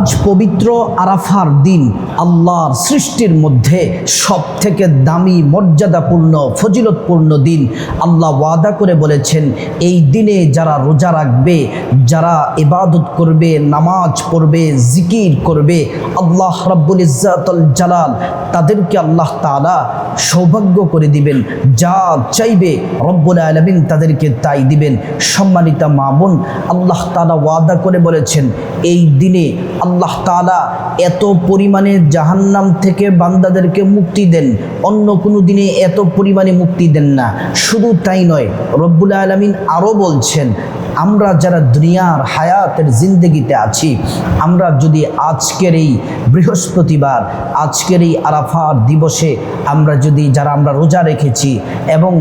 আজ পবিত্র আরাফার দিন আল্লাহর সৃষ্টির মধ্যে সব থেকে দামি, মর্যাদাপূর্ণ, ফজিলতপূর্ণ দিন। আল্লাহ ওয়াদা করে বলেছেন, এই দিনে যারা রোজা রাখবে, যারা ইবাদত করবে, নামাজ পড়বে, জিকির করবে, আল্লাহ রাব্বুল ইজ্জাতুল জালাল তাদেরকে আল্লাহ তাআলা সৌভাগ্য করে দিবেন। যা চাইবে রব্বুল আলমিন তাদেরকে তাই দিবেন। সম্মানিতা মা বোন, আল্লাহ তাআলা ওয়াদা করে বলেছেন, এই দিনে আল্লাহ তালা এত পরিমাণে জাহান্নাম থেকে বান্দাদেরকে মুক্তি দেন। অন্য কোনো দিনে এত পরিমাণে মুক্তি দেন না। শুধু তাই নয়, রব্বুল আলমিন আরও বলছেন আমরা যারা দুনিয়ার হায়াতের জিন্দগিতে আছি, আমরা যদি আজকের এই বৃহস্পতিবার, আজকের এই আরাফার দিবসে আমরা যদি যারা আমরা রোজা রেখেছি এবং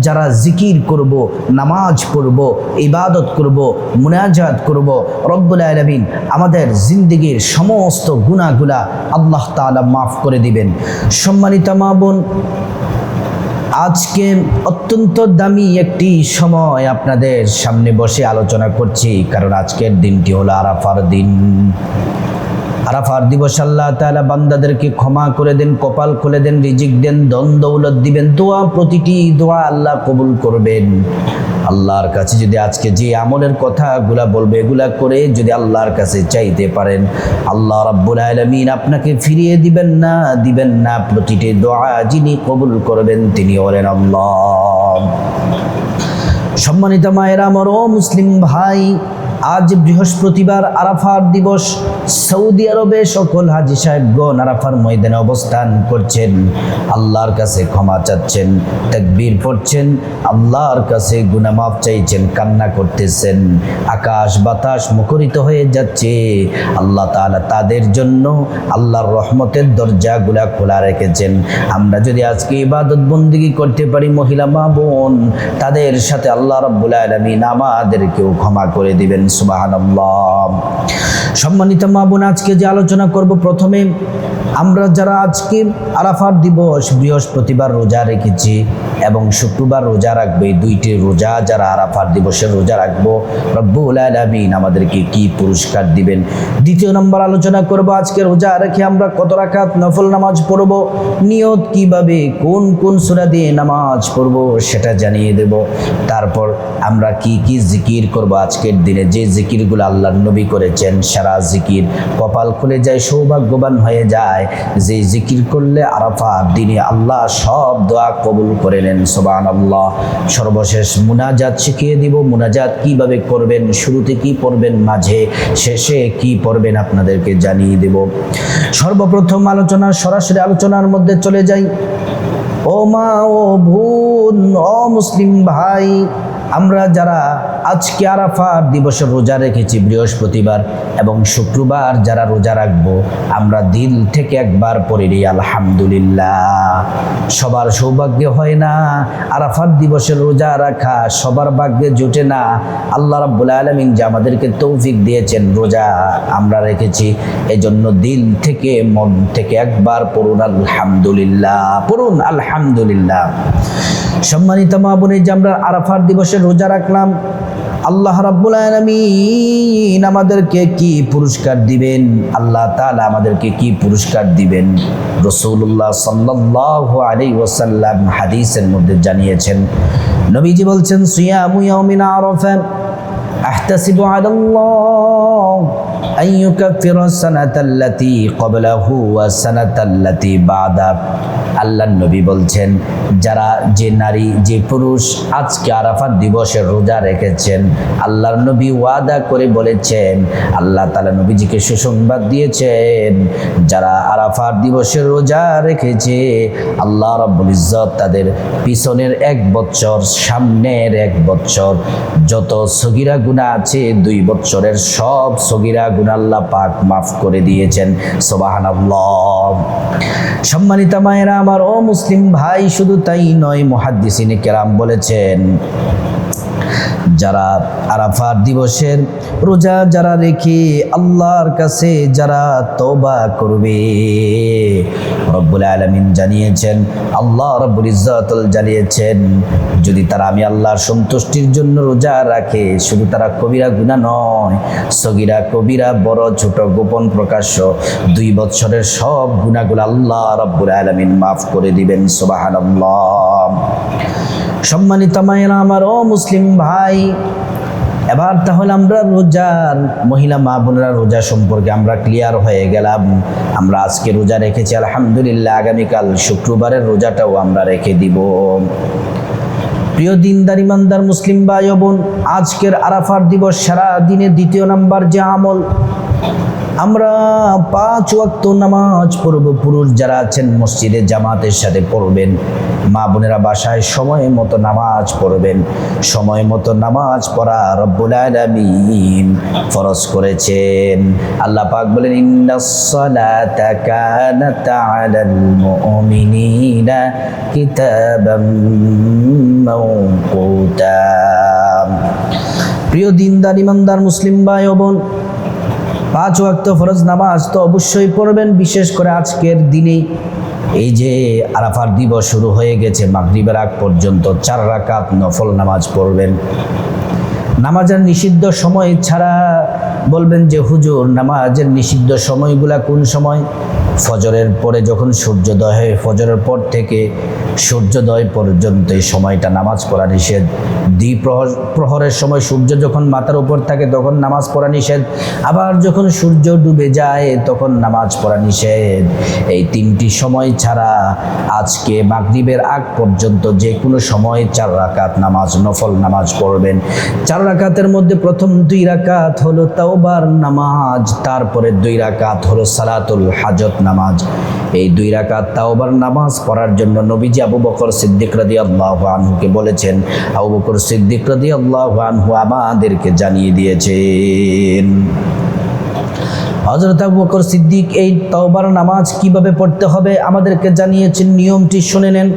যারা জিকির করব, নামাজ পড়ব, ইবাদত করব, মুনাজাত করব, রব্বুল আলমিন আমাদের জিন্দগির সমস্ত গুণাগুলা আল্লাহ তাআলা মাফ করে দিবেন। সম্মানিত মা বোন আজকে অত্যন্ত দামি একটি সময় আপনাদের সামনে বসে আলোচনা করছি, কারণ আজকের দিনটি হলো আরাফার দিন। আরাফার দিবস আল্লাহ তাআলা বান্দাদেরকে ক্ষমা করে দেন, কপাল খুলে দেন, রিজিক দেন দন দৌলত দিবেন, দোয়া, প্রতিটি দোয়া আল্লাহ কবুল করবেন। আল্লাহর কাছে যদি আজকে যে আমলের কথাগুলা বলবে, এগুলা করে যদি আল্লাহর কাছে চাইতে পারেন, আল্লাহ রাব্বুল আলামিন আপনাকে ফিরিয়ে দিবেন না দিবেন না প্রতিটি দোয়া যিনি কবুল করবেন, তিনি হলেন আল্লাহ। সম্মানিত মায়েরা, আমার ও মুসলিম ভাই আজ বৃহস্পতিবার আরাফার দিবস। সৌদি আরবে সকল হাজি সাহেবগণ আরাফার ময়দানে অবস্থান করছেন। আল্লাহর কাছে ক্ষমা চাচ্ছেন, তাকবীর পড়ছেন, আল্লাহর কাছে গুনামাফ চাইছেন, কান্না করতেছেন। আকাশ বাতাস মুখরিত হয়ে যাচ্ছে। আল্লাহ তাআলা তাদের জন্য আল্লাহর রহমতের দরজাগুলা খোলা রেখেছেন। আমরা যদি আজকে ইবাদত বন্দিগি করতে পারি, মহিলা মা বোন, তাদের সাথে আল্লাহ রাব্বুল আলামিন আমাদেরকেও ক্ষমা করে দিবেন। সুবহানাল্লাহ। সম্মানিত মা বোন, আজকে যে আলোচনা করব, প্রথমে আমরা যারা আজকে আরাফার দিবস বৃহস্পতিবার রোজা রেখেছি এবং শুক্রবার রোজা রাখবে দুইটি রোজা যারা আরাফার দিবসের রোজা রাখব, রব্বুল আলামিন আমাদেরকে কি পুরস্কার দিবেন? দ্বিতীয় নম্বর আলোচনা করব আজকে রোজা রেখে আমরা কত রাকাত নফল নামাজ পড়ব, নিয়ত কীভাবে, কোন কোন সূরা দিয়ে নামাজ পড়ব সেটা জানিয়ে দেব। তারপর আমরা কি কি জিকির করব আজকের দিনে, যে জিকিরগুলো আল্লাহ নবী করেছেন, সারা জিকির কপাল খুলে যায়, সৌভাগ্যবান হয়ে যায়। যে জিকির করলে আরাফার দিনে আল্লাহ সব দোয়া কবুল করে নেন। সোবান আল্লাহ সর্বশেষ মুনাজাত শিখিয়ে দিব। মুনাজাত কীভাবে করবেন, শুরুতে কি পড়বেন, মাঝে শেষে কি পড়বেন আপনাদেরকে জানিয়ে দেব। সর্বপ্রথম আলোচনা, সরাসরি আলোচনার মধ্যে চলে যাই। ও মা, ও বোন অ মুসলিম ভাই আমরা যারা আজকে আরাফার দিবসে রোজা রেখেছি বৃহস্পতিবার এবং শুক্রবার যারা রোজা রাখব, আমরা দিল থেকে একবার পড়ে নিই, আলহামদুলিল্লাহ। সবার সৌভাগ্য হয় না, আরাফার দিবসে রোজা রাখা সবার ভাগ্যে জোটে না। আল্লাহ রাব্বুল আলমিন যে আমাদেরকে তৌফিক দিয়েছেন, রোজা আমরা রেখেছি। এজন্য দিল থেকে, মন থেকে একবার পড়ুন, আলহামদুলিল্লাহ পড়ুন, আলহামদুলিল্লাহ। সম্মানিত মা বোনে যে আমরা আরাফার দিবসে রোজা রাখলাম, আল্লাহ রাব্বুল আলামিন আমাদেরকে কি পুরস্কার দিবেন? আল্লাহ তাআলা আমাদেরকে কি পুরস্কার দিবেন? রাসূলুল্লাহ সাল্লাল্লাহু আলাইহি ওয়াসাল্লাম হাদিসের মধ্যে জানিয়েছেন, নবীজি বলছেন, সিয়ামু ইয়াউমিন আরাফা আহতাসিবু আলাল্লাহ। أن يكفر السنة التي قبله والسنة التي بعده আল্লাহ নবী বলছেন যারা যে নারী যে পুরুষ আজকে আরাফাত দিবসের রোজা রেখেছেন আল্লাহর নবী ওয়াদা করে বলেছেন আল্লাহ তালা নবীজিকে সুসংবাদ দিয়েছেন যারা আরাফার দিবসের রোজা রেখেছে আল্লাহ রব্বুল ইজ্জত তাদের পিছনের এক বছর সামনের এক বছর যত সগিরা গুণা আছে দুই বছরের সব সগিরা গুণা আল্লাহ পাক মাফ করে দিয়েছেন। সোবাহান সম্মানিত মায়েরা আমার, ও মুসলিম ভাই, শুধু তাই নয়, মহাদ্দিসিনে কেরাম বলেছেন যারা আরাফার দিবসের রোজা যারা রেখে আল্লাহর কাছে যারা তওবা করবে। রব্বুল আলামিন জানিয়েছেন, আল্লাহ রব্বুল ইজ্জাতুল জানিয়েছেন, যদি তারা আমি আল্লাহর সন্তুষ্টির জন্য রোজা রাখে, শুধু তারা কবিরা গুনাহ নয়, সগিরা কবিরা বড়, ছোট, গোপন, প্রকাশ্য, দুই বছরের সব গুনাহগুলো আল্লাহ রব্বুল আলামিন মাফ করে দিবেন, সুবহানাল্লাহ। সম্মানিত মায়েরা আমার, ও মুসলিম ভাই, এবার তাহলে আমরা রোজার, মহিলা মা বোনেরা রোজা সম্পর্কে আমরা ক্লিয়ার হয়ে গেলাম। আমরা আজকে রোজা রেখেছি, আলহামদুলিল্লাহ, আগামীকাল শুক্রবারের রোজাটাও আমরা রেখে দিব। প্রিয় দিনদার, ইমানদার মুসলিম ভাই বোন, আজকের আরাফার দিবস সারা দিনে দ্বিতীয় নাম্বার যে আমল আমরা পাঁচ ওয়াক্ত নামাজ পড়ব। পুরুষ যারা আছেন মসজিদে, জামাতের সাথে পড়বেন। মা বোনেরা বাসায় সময় মতো নামাজ পড়বেন। সময় মতো নামাজ পড়া রব্বুল আলামিন ফরজ করেছেন। আল্লাহ পাক বলেন ইন্নাস সালাতা কানাত আলাল মুমিনিনা কিতাবাম মাওকুতা। প্রিয় দিনদার, ইমানদার, মুসলিম ভাই ও বোন পাঁচ ওয়াক্ত ফরজ নামাজ তো অবশ্যই পড়বেন, বিশেষ করে আজকের দিনে। এই যে আরাফার দিবস শুরু হয়ে গেছে, মাগরিবের আগ পর্যন্ত চার রাকাত নফল নামাজ পড়বেন। নামাজের নিষিদ্ধ সময় ছাড়া বলবেন যে, হুজুর, নামাজের নিষিদ্ধ সময়গুলা কোন সময়? ফজরের পরে যখন সূর্যোদয় হয়, ফজরের পর থেকে সূর্যোদয় পর্যন্ত এই সময়টা নামাজ পড়া নিষেধ। দ্বি প্রহর প্রহরের সময় সূর্য যখন মাথার উপর থাকে, তখন নামাজ পড়া নিষেধ। আবার যখন সূর্য ডুবে যায়, তখন নামাজ পড়া নিষেধ। এই তিনটি সময় ছাড়া আজকে মাগরিবের আগ পর্যন্ত যে কোনো সময় চার রাকাত নামাজ, নফল নামাজ পড়বেন। চার রাকাতের মধ্যে প্রথম দুই রাকাত হলো তাওবার নামাজ, তারপরে দুই রাকাত হলো সালাতুল হাজত নামাজ। এই দুই রাকাত তাওবার নামাজ পড়ার জন্য নবীজি আবু বকর সিদ্দিক রাদি আল্লাহ আনহুকে বলেছেন, আবু বকর সিদ্দিক রাদি আল্লাহ আনহু আমাদেরকে জানিয়ে দিয়েছেন। হজরত আবু বকর সিদ্দিক, এই তাওবার নামাজ কীভাবে পড়তে হবে আমাদেরকে জানিয়েছেন? নিয়মটি শুনে নেন।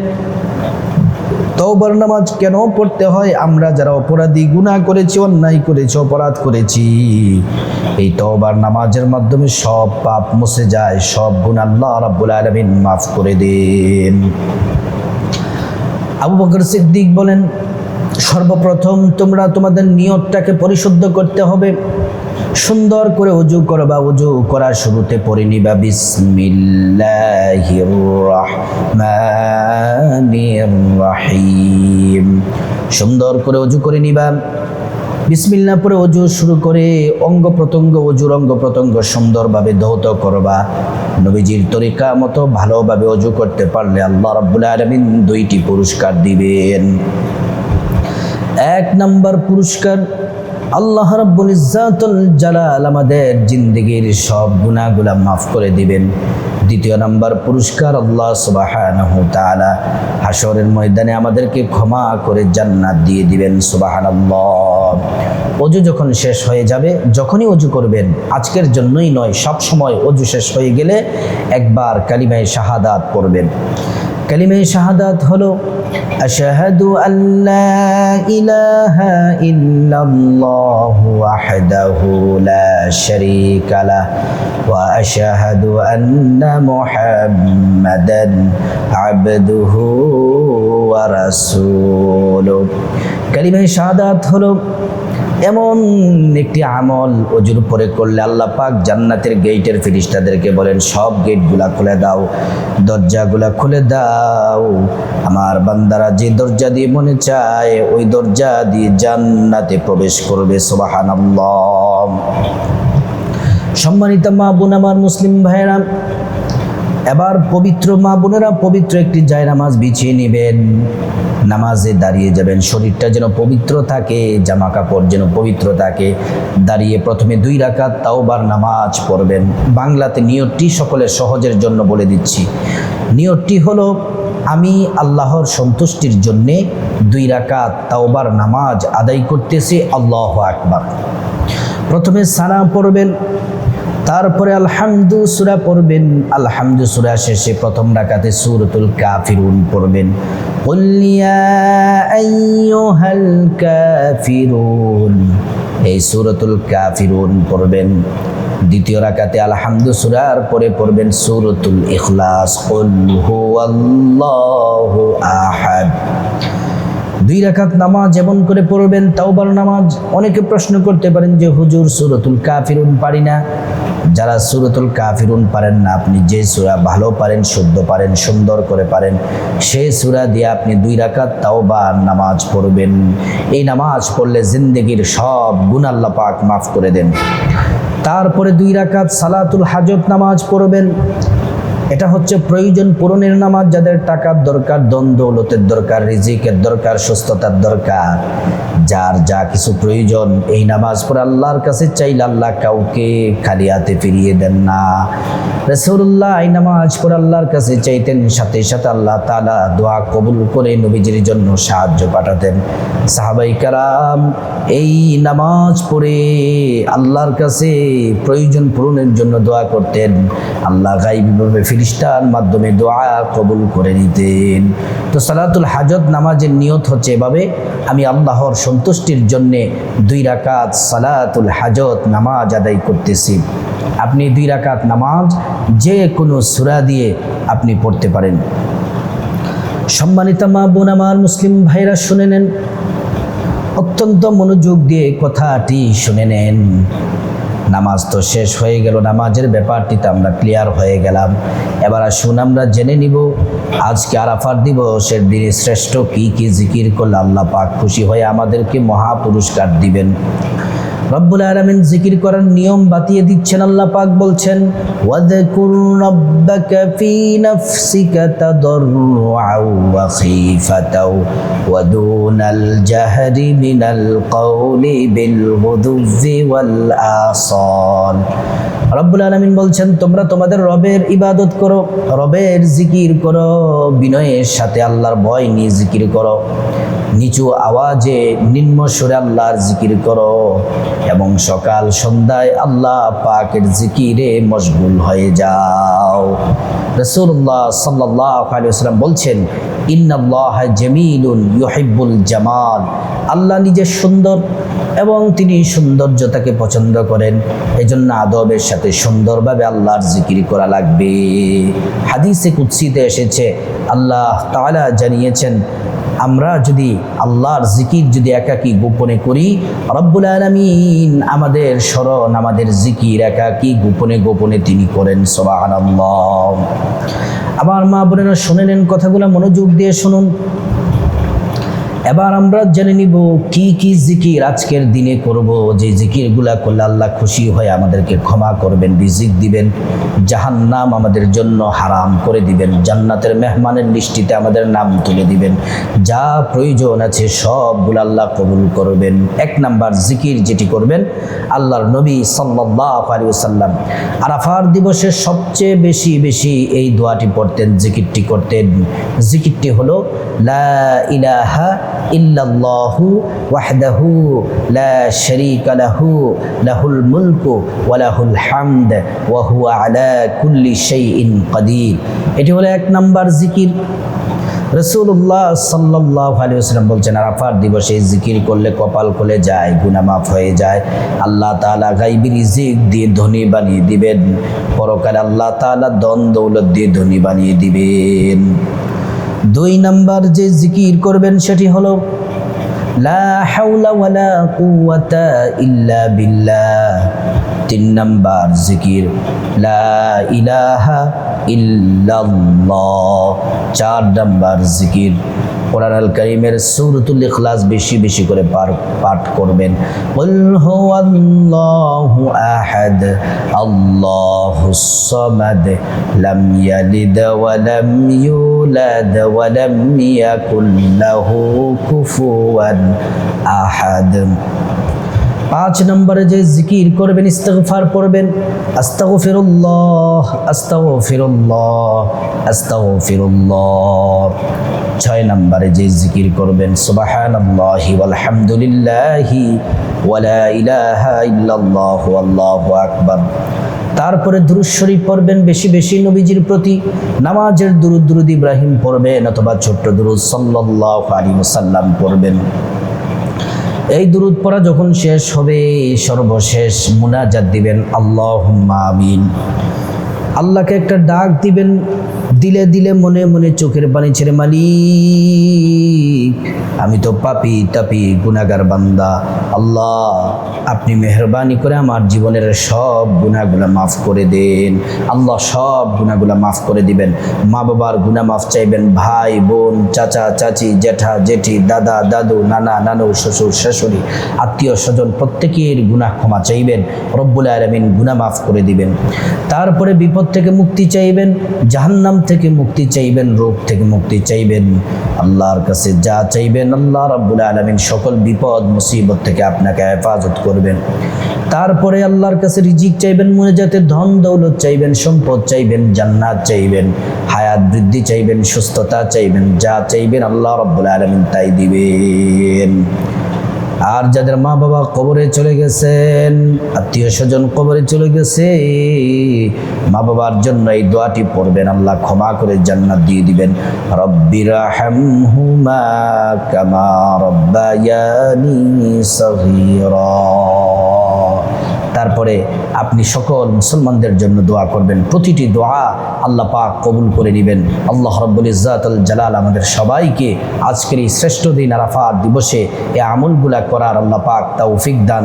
তওবার নামাজ কেন পড়তে হয়? আমরা যারা অপরাধী, গুনাহ করেছি, অন্যায় করেছি, অপরাধ করেছি, এই তওবার নামাজের মাধ্যমে সব পাপ মুছে যায়, সব গুণ আল্লাহ রাব্বুল আলামিন মাফ করে দেন। আবু বকর সিদ্দিক বলেন সর্বপ্রথম তোমরা তোমাদের নিয়তটাকে পরিশুদ্ধ করতে হবে। সুন্দর করে অজু করবা অজু করার শুরুতে পড়ে নিবা রহিম। সুন্দর করে অজু করে নিবা। বিসমিল্লা পরে অজু শুরু করে অঙ্গ প্রত্যঙ্গ অজুর অঙ্গ প্রত্যঙ্গ সুন্দরভাবে ধৌত করবা। নবীজির তরিকা মতো ভালোভাবে অজু করতে পারলে আল্লাহ রাব্বুল আলামিন দুইটি পুরস্কার দিবেন। এক নাম্বার পুরস্কার, আল্লাহ রাব্বুল ইজ্জাতুল জালাল আমাদের জিন্দেগির সব গুনাহগুলা মাফ করে দিবেন। দ্বিতীয় নাম্বার পুরস্কার, আল্লাহ সুবহানাহু তাআলা হাসরের ময়দানে আমাদেরকে ক্ষমা করে জান্নাত দিয়ে দিবেন, সুবহানাল্লাহ। অজু যখন শেষ হয়ে যাবে, যখনই অজু করবেন, আজকের জন্যই নয়, সব সময় অজু শেষ হয়ে গেলে একবার কালিমায়ে শাহাদাত পড়বেন। কালিমায়ে শাহাদাত হলো আশহাদু আল্লা ইলাহা ইল্লাল্লাহু ওয়াহদাহু লা শারীকা লাহ ওয়া আশহাদু আন্না মুহাম্মাদান আবদুহু ওয়া রাসূলুহু কালিমায়ে শাহাদাত হলো এমন একটি আমল অজুর পরে করলে আল্লাহ পাক জান্নাতের গেটের ফিরিস্তাদেরকে বলেন, সব গেটগুলা খুলে দাও, দরজাগুলা খুলে দাও। আমার বান্দারা যে দরজা দিয়ে মনে চায়, ওই দরজা দিয়ে জান্নাতে প্রবেশ করবে, সুবহানাল্লাহ। সম্মানিত মা বোন, আমার মুসলিম ভাইরা এবার পবিত্র মা বোনেরা পবিত্র একটি জায়নামাজ বিছিয়ে নেবেন। নামাজে দাঁড়িয়ে যাবেন। শরীরটা যেন পবিত্র থাকে জামা কাপড় যেন পবিত্র থাকে। দাঁড়িয়ে প্রথমে দুই রাকাত তাওবার নামাজ পড়বেন। বাংলাতে নিয়তটি সকলের সহজের জন্য বলে দিচ্ছি। নিয়তটি হলো, আমি আল্লাহর সন্তুষ্টির জন্যে দুই রাকাত তাওবার নামাজ আদায় করতেছি। আল্লাহ আকবার। প্রথমে সালাম পড়বেন। তারপরে আলহামদু সুরা পড়বেন। আলহামদু সুরা শেষে প্রথম রাকাতে সুরতুল কাফিরুন পড়বেন। এই সুরতুল কাফিরুন পড়বেন। দ্বিতীয় রাকাতে আলহামদু সুরার পরে পড়বেন সুরতুল ইখলাস। আহাদ। দুই রাকাত নামাজ যেমন করে পড়বেন, তাওবার নামাজ। অনেকে প্রশ্ন করতে পারেন যে, হুজুর, সুরতুল কাফিরুন পারি না? যারা সুরতুল কাফিরুন পারেন না, আপনি যে সুরা ভালো পারেন, শুদ্ধ পারেন, সুন্দর করে পারেন সেই সুরা দিয়ে আপনি দুই রাকাত তাওবা নামাজ পড়বেন। এই নামাজ পড়লে জিন্দগির সব গুণ আল্লাহ পাক মাফ করে দেন। তারপরে দুই রাকাত সালাতুল হাজত নামাজ পড়বেন। এটা হচ্ছে প্রয়োজন পূরণের নামাজ, যাদের টাকার দরকার দ্বন্দ্বলতের দরকার, রিজিকের দরকার, সুস্থতার দরকার। যার যা কিছু প্রয়োজন, এই নামাজ পড়ে আল্লাহর কাছে চাইলে আল্লাহ কাউকে খালি হাতে ফিরিয়ে দেন না। রসুল্লাহ এই নামাজ পড়ে আল্লাহর কাছে চাইতেন, সাথে সাথে আল্লাহ তালা দোয়া কবুল করে নবীজির জন্য সাহায্য পাঠাতেন। সাহাবাই কারাম, এই নামাজ পড়ে আল্লাহর কাছে প্রয়োজন পূরণের জন্য দোয়া করতেন। আল্লাহ গাইবীভাবে ফিরিস্তার মাধ্যমে দোয়া কবুল করে নিতেন। তো সালাতুল হাজত নামাজের নিয়ত হচ্ছে এভাবে, আমি আল্লাহর সন্তুষ্টির জন্যে দুই রাকাত সালাতুল হাজত নামাজ আদায় করতেছি। আপনি দুই রাকাত নামাজ যে কোনো সুরা দিয়ে আপনি পড়তে পারেন। সম্মানিতা মা বোন, আমার মুসলিম ভাইরা শুনে নেন। অত্যন্ত মনোযোগ দিয়ে কথাটি শুনে নেন। নামাজ তো শেষ হয়ে গেল, নামাজের ব্যাপারটিতে আমরা ক্লিয়ার হয়ে গেলাম। এবার আসুন আমরা জেনে নিব, আজকে আরাফার দিবসের দিনে শ্রেষ্ঠ কি কি জিকির করলে আল্লাহ পাক খুশি হয়ে আমাদেরকে মহাপুরস্কার দিবেন। রব্বুল আলামিন জিকির করার নিয়ম বাতিয়ে দিচ্ছেন, আল্লাহ পাক বলছেন বিল রব্বুল আলামিন বলছেন, তোমরা তোমাদের রবের ইবাদত করো, রবের জিকির করো, বিনয়ের সাথে আল্লাহর ভয় নিয়ে জিকির করো, নিচু আওয়াজে নিম্ন সুরে আল্লাহর জিকির করো। এবং সকাল সন্ধ্যায় আল্লাহ পাকের জিকিরে মশগুল হয়ে যাও। রসুল্লাহ সাল্লাহ আলিয়াল্লাম বলছেন, ইন্নাল্লাহ জমিলুন ইউহিব্বুল জামাল। আল্লাহ নিজে সুন্দর এবং তিনি সৌন্দর্যতাকে পছন্দ করেন। এজন্য আদবের সাথে সুন্দরভাবে আল্লাহর জিকির করা লাগবে। হাদিসে কুৎসিতে এসেছে, আল্লাহ তাআলা জানিয়েছেন আমরা যদি আল্লাহর জিকির যদি একাকি গোপনে করি, রব্বুল আলমিন আমাদের স্মরণ, আমাদের জিকির একাকি গোপনে গোপনে তিনি করেন সবাহ আমার মা বোনেরা শুনে নেন কথাগুলো, মনোযোগ দিয়ে শুনুন। এবার আমরা জেনে নিব কি কি জিকির আজকের দিনে করব। যে জিকিরগুলা করলে আল্লাহ খুশি হয়ে আমাদেরকে ক্ষমা করবেন, রিজিক দিবেন জাহান নাম আমাদের জন্য হারাম করে দিবেন, জান্নাতের মেহমানের লিস্টিতে আমাদের নাম তুলে দিবেন, যা প্রয়োজন আছে সবগুলো আল্লাহ কবুল করবেন। এক নাম্বার জিকির যেটি করবেন, আল্লাহর নবী সাল্লাহ আলী সাল্লাম আরাফার দিবসে সবচেয়ে বেশি বেশি এই দোয়াটি পড়তেন, জিকিরটি করতেন। জিকিরটি হলো, লা ইলাহা ইল্লাল্লাহু ওয়াহদাহু লা শারীকা লাহু, লাহুল মুলকু ওয়া লাহুল হামদ ওয়া হুয়া আলা কুল্লি শাইইন কাদির। এটি হলো এক নাম্বার জিকির। রসুল্লাহ সাল্লাহ বলছেন, আরাফার দিবসে জিকির করলে কপাল খুলে যায় গুনা মাফ হয়ে যায়। আল্লাহ তালা গাইবির রিজিক দিয়ে ধনী বানিয়ে দিবেন। পরকালে আল্লাহ তালা দন দৌলত দিয়ে ধনী বানিয়ে দিবেন। দুই নাম্বার যে জিকির করবেন সেটি হলো ইল্লা তিন নাম্বার জিকির, লা ইলাহা ইল্লাল্লাহ। চার নাম্বার জিকির কোরআন আল করিমের সূরাতুল ইখলাস বেশি বেশি করে পাঠ করবেন। ওয়া ওয়া পাঁচ নম্বরে যে জিকির করবেন, ইস্তেগফার পড়বেন, আস্তাগফিরুল্লাহ আস্তাগফিরুল্লাহ আস্তাগফিরুল্লাহ। ছয় নম্বরে যে জিকির করবেন, সুবহানাল্লাহি ওয়ালা আল্লাহু আকবার। তারপরে দুরুদ শরীফ পড়বেন, বেশি বেশি নবীজির প্রতি। নামাজের দুরুদ দুরুদ ইব্রাহিম পড়বেন অথবা ছোট্ট দুরুদ সাল্লাল্লাহু আলাইহি ওয়াসাল্লাম পড়বেন। এই দুরুদ পড়া যখন শেষ হবে, সর্বশেষ মুনাজাত দিবেন, আল্লাহুম্মা আমিন। আল্লাহকে একটা ডাক দিবেন দিলে দিলে মনে মনে চোখের পানি ছেড়ে মালিক, আমি তো পাপি তাপি গুনাগার বান্দা। আল্লাহ, আপনি মেহরবানি করে আমার জীবনের সব গুনাহগুলো মাফ করে দেন। আল্লাহ সব গুনাহগুলো মাফ করে দিবেন। মা বাবার গুনাহ মাফ চাইবেন, ভাই, বোন, চাচা, চাচি, জেঠা, জেঠি, দাদা, দাদু, নানা, নানু, শ্বশুর, শাশুড়ি, আত্মীয় স্বজন, প্রত্যেকের গুনাহ ক্ষমা চাইবেন। রব্বুল আলমিন গুনাহ মাফ করে দিবেন। তারপরে বিপদ থেকে মুক্তি চাইবেন। জাহান্নাম থেকে মুক্তি চাইবেন, রোগ থেকে মুক্তি চাইবেন। আল্লাহর কাছে যা চাইবেন, আল্লাহ রব্বুল আলমিন সকল বিপদ, মুসিবত থেকে আপনাকে হেফাজত করবেন। তারপরে আল্লাহর কাছে রিজিক চাইবেন মনে যাতে ধন দৌলত চাইবেন, সম্পদ চাইবেন, জান্নাত চাইবেন, হায়াত বৃদ্ধি চাইবেন, সুস্থতা চাইবেন, যা চাইবেন আল্লাহ রব্বুল আলমিন তাই দিবেন। আর যাদের মা বাবা কবরে চলে গেছেন, আত্মীয় স্বজন কবরে চলে গেছে, মা বাবার জন্য এই দোয়াটি পড়বেন। আল্লাহ ক্ষমা করে জান্নাত দিয়ে দিবেন। রব্বির হামহুমা কামা রব্বায়ানি সগীরা। তারপরে আপনি সকল মুসলমানদের জন্য দোয়া করবেন। প্রতিটি দোয়া আল্লাহ পাক কবুল করে নেবেন। আল্লাহ রব্বুল ইজাতুল জালাল আমাদের সবাইকে আজকের এই শ্রেষ্ঠ দিন আরাফার দিবসে এ আমলগুলা করার আল্লাহ পাক তৌফিক দান